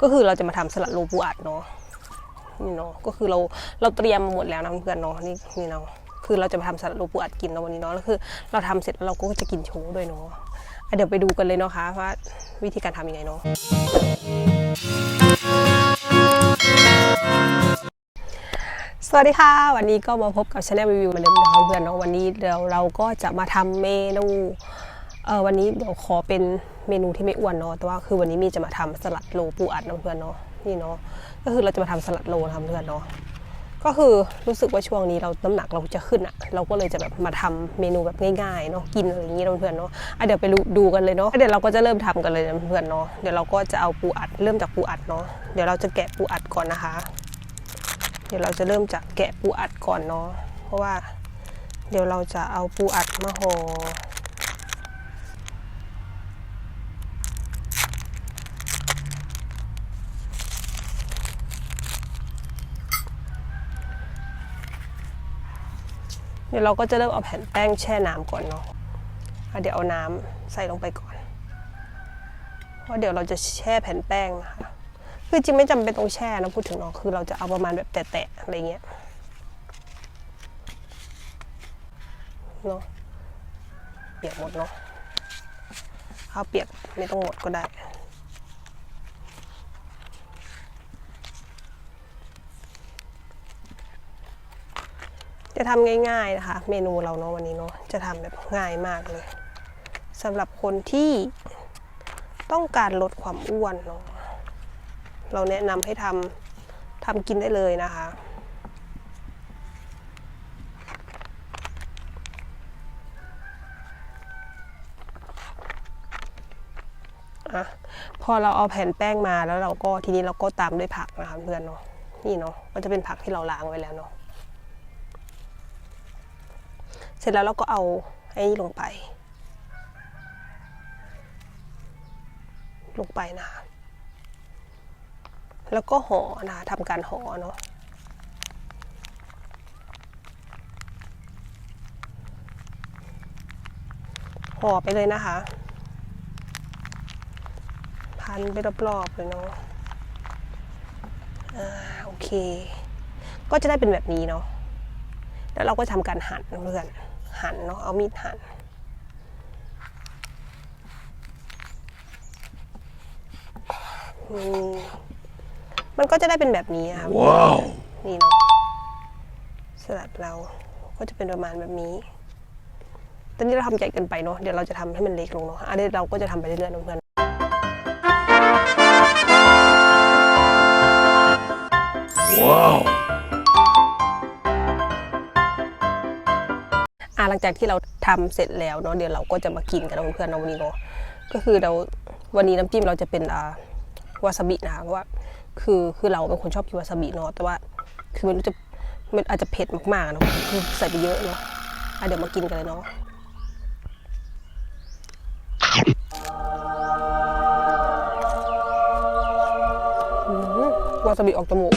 ก็คือเราจะมาทำสลัดโลปูอัดเนาะนี่เนาะก็คือเราเราเตรียมมาหมดแล้วนะเพื่อนเนาะนี่นี่เนาะคือเราจะมาทำสลัดโลปูอัดกินเนาะวันนี้เนาะแล้วคือ เราทำเสร็จแล้วเราก็จะกินโชว์ด้วยเนาะเดี๋ยวไปดูกันเลยเนาะคะว่าวิธีการทำยังไงเนาะสวัสดีค่ะ วันนี้ก็มาพบกับช anel รีวิวเหมือนเดิมนะคะเพื่อนเนาะวันนี้เดี๋ยวเราก็จะมาทำเมนู เออวันนี้เดี๋ยวขอเป็นเมนูที่ไม่อ้วนเนาะแต่ว่าคือวันนี้มีจะมาทำสลัดโลปูอัดนะเพื่อนเนาะนี่เนาะก็คือเราจะมาทำสลัดโลนะคะเพื่อนเนาะก็คือรู้สึกว่าช่วงนี้เราน้ำหนักเราจะขึ้นอะเราก็เลยจะแบบมาทำเมนูแบบง่ายๆเนาะกินอะไรอย่างงี้เนาะเพื่อนเนาะอะเดี๋ยวไปดูกันเลยเนาะเดี๋ยวเราก็จะเริ่มทำกันเลยนะเพื่อนเนาะเดี๋ยวเราก็จะเอาปูอัดเริ่มจากปูอัดเนาะเดี๋ยวเราจะแกะปูอัดก่อนนะคะ เดี๋ยวเราจะเริ่มจากแกะปูอัดก่อนเนาะเพราะว่า เดี๋ยวเราจะเอาปูอัดมาห่อ เดี๋ยวเราก็จะเริ่มเอาแผ่นแป้งแช่น้ำก่อนเนาะเดี๋ยวเอาน้ำใส่ลงไปก่อนเพราะเดี๋ยวเราจะแช่แผ่นแป้งนะคะคือจริงไม่จำเป็นต้องแช่นะพูดถึงเนาะคือเราจะเอาประมาณแบบแตะๆอะไรเงี้ยเนาะเปียกหมดเนาะข้าวเปียกไม่ต้องหมดก็ได้ จะทำง่ายๆนะคะ เมนูเราเนาะวันนี้เนาะจะทำแบบง่ายมากเลยสำหรับคนที่ต้องการลดความอ้วนเนาะเราแนะนำให้ทำทำกินได้เลยนะคะอะพอเราเอาแผ่นแป้งมาแล้วเราก็ทีนี้เราก็ตามด้วยผักนะคะเพื่อนเนาะนี่เนาะก็จะเป็นผักที่เราล้างไว้แล้วเนาะ เสร็จแล้วเราก็เอาไอ้นี่ลงไป ลงไปนะคะแล้วก็ห่อนะคะทำการห่อเนาะห่อไปเลยนะคะ พันไปรอบๆเลยเนาะอ่าโอเค ก็จะได้เป็นแบบนี้เนาะแล้วเราก็ทำการหั่นเพื่อน หั่นเนาะเอามีดหั่นอืมมันก็จะได้เป็นแบบนี้อะค่ะว้าวนี่เนาะสลัดเราก็จะเป็นประมาณแบบนี้ตอนนี้เราทำใหญ่เกินไปเนาะเดี๋ยวเราจะทำให้มันเล็กลงเนาะอันนี้เราก็จะทำไปเรื่อยๆนะเพื่อนว้าว จากที่เราทำเสร็จแล้วเนาะเดี๋ยวเราก็จะมากินกันเพื่อนๆนะวันนี้เนาะก็คือเราวันนี้น้ำจิ้มเราจะเป็นอ่าวาซาบินะเพราะว่าคือคือเราเป็นคนชอบกินวาซาบิเนาะแต่ว่า คือมันจะมันอาจจะเผ็ดมากๆเนาะคือใส่ไปเยอะเนาะอะเดี๋ยวมากินกันเลยเนาะวาซาบิออกจมูก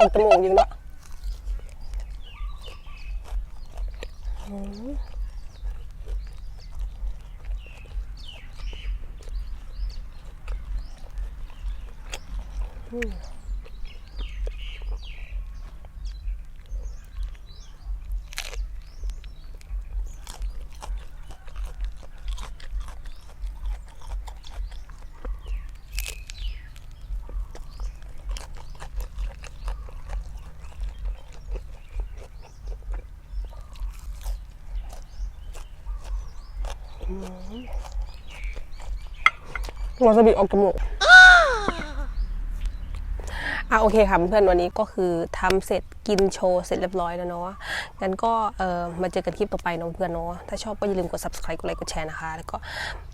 ออกจมูกจริงด้วยอืม วาซาบิออกจมูกอะโอเคค่ะเพื่อนวันนี้ก็คือทำเสร็จกินโชว์เสร็จเรียบร้อยแล้วเนาะงั้นก็เออมาเจอกันคลิปต่อไปเน้องเพื่อนเนาะถ้าชอบก็อย่าลืมกด subscribe กดไลค์กดแชร์นะคะ แล้วก็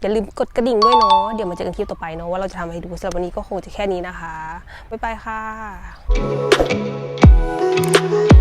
อย่าลืมกดกระดิ่งด้วยเนาะเดี๋ยวมาเจอกันคลิปต่อไปเนาะว่าเราจะทำให้ดูสำหรับวันนี้ก็คงจะแค่นี้นะคะบ๊ายบายค่ะ